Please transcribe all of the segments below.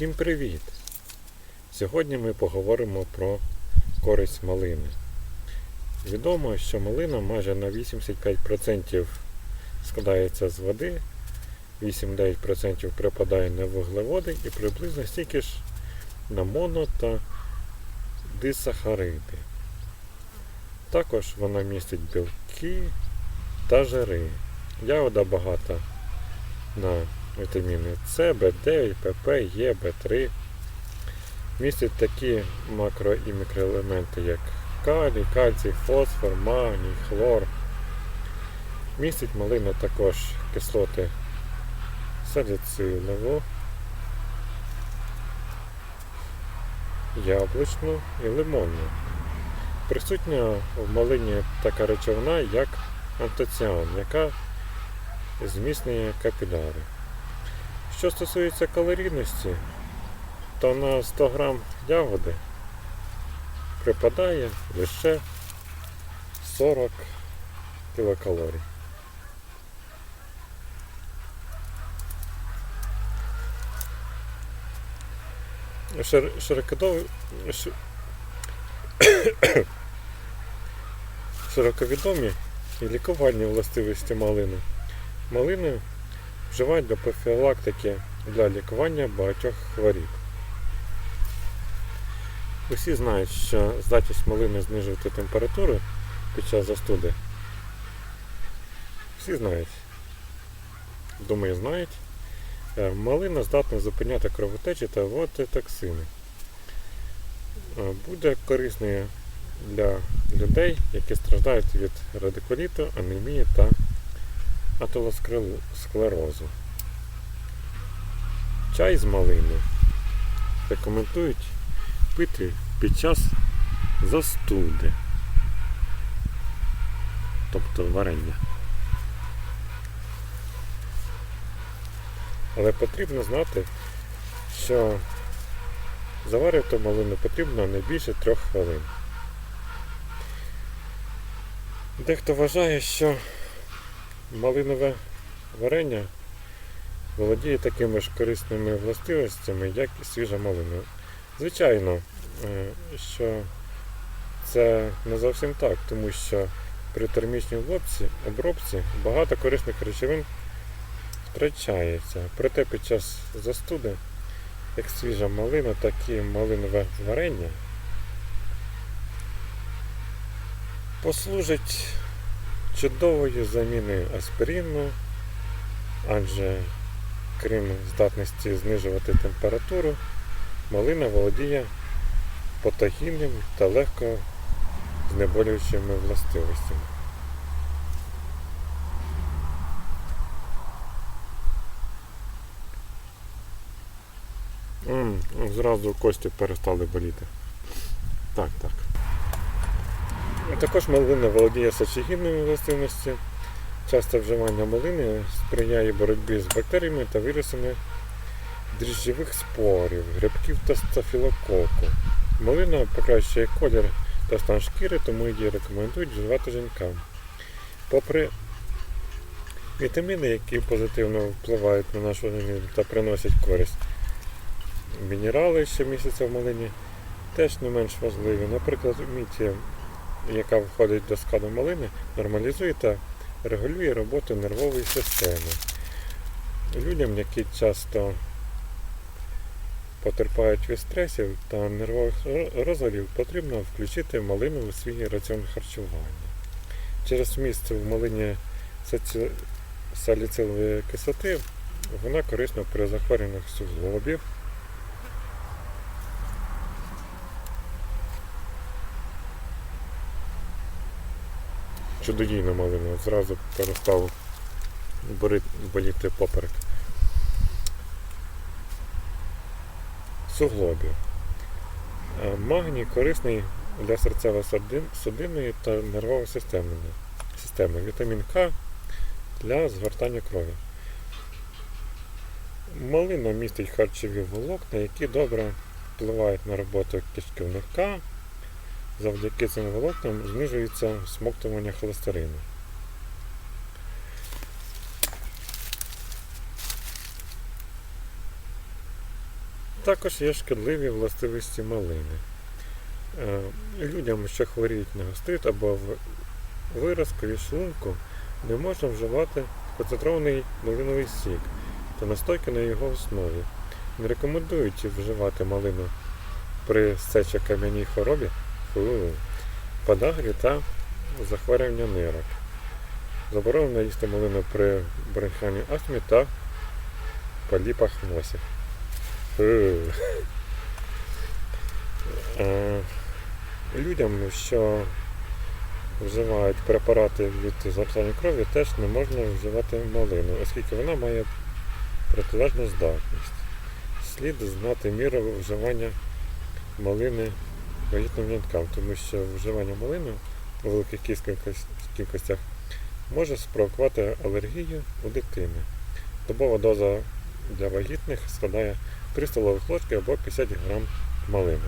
Всім привіт! Сьогодні ми поговоримо про користь малини. Відомо, що малина майже на 85% складається з води, 8-9% припадає на вуглеводи і приблизно стільки ж на моно та дисахариди. Також вона містить білки та жири. Ягода багата на вітаміни С, В9, ПП, Е, В3. Містить такі макро і мікроелементи, як калій, кальцій, фосфор, магній, хлор. Містить малина також кислоти саліцилову, яблучну і лимонну. Присутня в малині така речовина, як антоціан, яка зміцнює капіляри. Що стосується калорійності, то на 100 грам ягоди припадає лише 40 кілокалорій. Шир, широкодов... Широковідомі і лікувальні властивості малини. Малини вживають для профілактики для лікування багатьох хворіб. Усі знають, що здатність малини знижувати температуру під час застуди. Всі знають. Думаю, знають. Е, Малина здатна зупиняти кровотечі та вводити токсини. Е, Буде корисною для людей, які страждають від радикуліту, анемії та атеросклерозу. Чай з малини рекомендують пити під час застуди, тобто варення. Але потрібно знати, що заварювати малину потрібно не більше трьох хвилин. Дехто вважає, що малинове варення володіє такими ж корисними властивостями, як і свіжа малина. Звичайно, е, що це не зовсім так, тому що при термічній обробці, обробці багато корисних речовин втрачається. Проте під час застуди, як свіжа малина, так і малинове варення послужить чудовою заміною аспірину, адже крім здатності знижувати температуру, малина володіє патогінним та легко знеболюючими властивостями. Зразу кості перестали боліти. Так, так. Також малина володіє сечогінними властивностями. Часте вживання малини сприяє боротьбі з бактеріями та вірусами дріжджових спорів, грибків та стафілококу. Малина покращує колір та стан шкіри, тому її рекомендують вживати жінкам. Попри вітаміни, які позитивно впливають на наш організм та приносять користь, мінерали, що містяться в малині, теж не менш важливі. Наприклад, міті, яка входить до складу малини, нормалізує та регулює роботу нервової системи. Людям, які часто потерпають від стресів та нервових ро- розладів, потрібно включити малину у свій раціон харчування. Через вміст в малині саліцилової кислоти вона корисна при захворюваннях суглобів, чудодійна малина, зразу перестав боліти поперек. Суглобів. Е, Магній корисний для серцево-судинної та нервової системи. Вітамін К для згортання крові. Малина містить харчові волокна, які добре впливають на роботу кишківника. Завдяки цим волокнам знижується смоктування холестерину. Також є шкідливі властивості малини. Е, Людям, що хворіють на гастрит або виразку і шлунку, не можна вживати концентрований малиновий сік та настойки на його основі. Не рекомендують вживати малину при сечокам'яній хворобі, подагрі та захворювання нирок. Заборонено їсти малину при бронхіальній астмі та поліпах в носі. Е, Людям, що вживають препарати від згортання крові, теж не можна вживати малину, оскільки вона має протилежну здатність. Слід знати міру вживання малини вагітним жінкам, тому що вживання малини у великих кількос- кількостях може спровокувати алергію у дитини. Добова доза для вагітних складає 3 столових ложки або 50 грам малини.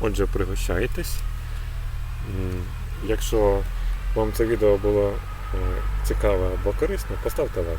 Отже, пригощайтесь. Якщо вам це відео було е, цікаве або корисне, поставте лайк.